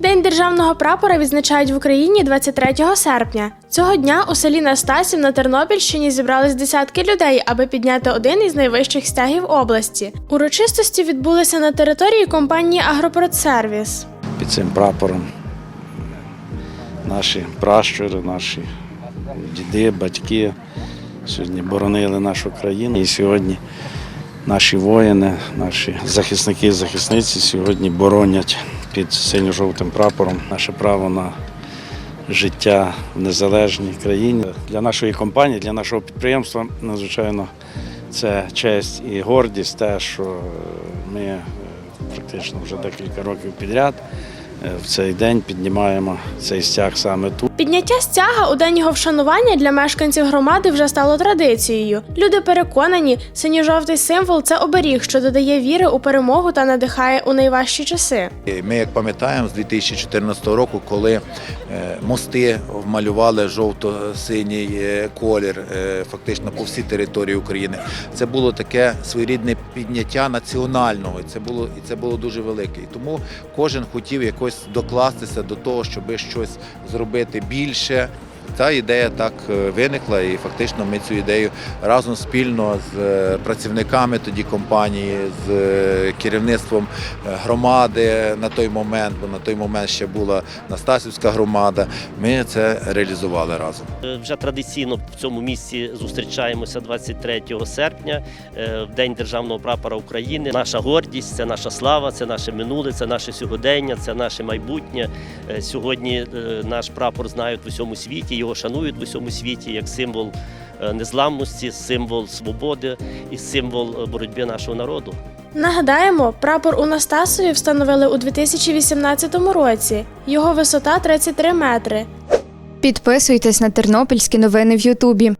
День державного прапора відзначають в Україні 23 серпня. Цього дня у селі Настасів на Тернопільщині зібрались десятки людей, аби підняти один із найвищих стягів області. Урочистості відбулися на території компанії Агропродсервіс. під цим прапором наші пращури, наші діди, батьки сьогодні боронили нашу країну. І сьогодні наші воїни, наші захисники і захисниці сьогодні боронять під синьо-жовтим прапором наше право на життя в незалежній країні. Для нашої компанії, для нашого підприємства, надзвичайно, це честь і гордість, те, що ми е, практично вже декілька років підряд е, в цей день піднімаємо цей стяг саме тут. Підняття стяга у день його вшанування для мешканців громади вже стало традицією. Люди переконані, синьо-жовтий символ це оберіг, що додає віри у перемогу та надихає у найважчі часи. Ми, як пам'ятаємо, з 2014 року, коли е, мости вмалювали жовто-синій е, колір е, фактично по всій території України, це було таке своєрідне підняття національного, це було і це було дуже велике. І тому кожен хотів якось докластися до того, щоб щось зробити більше. Та ідея так е, виникла, і фактично ми цю ідею разом спільно з е, працівниками тоді компанії, з е, керівництвом громади на той момент, бо на той момент ще була Настасівська громада. Ми це реалізували разом. Вже традиційно в цьому місці зустрічаємося 23 серпня, в День державного прапора України. Наша гордість, це наша слава, це наше минуле, це наше сьогодення, це наше майбутнє. Сьогодні наш прапор знають в усьому світі, його шанують в усьому світі як символ е, незламності, символ свободи і символ е, боротьби нашого народу. Нагадаємо, прапор у Настасові встановили у 2018 році. Його висота 33 метри. Підписуйтесь на тернопільські новини в Ютубі.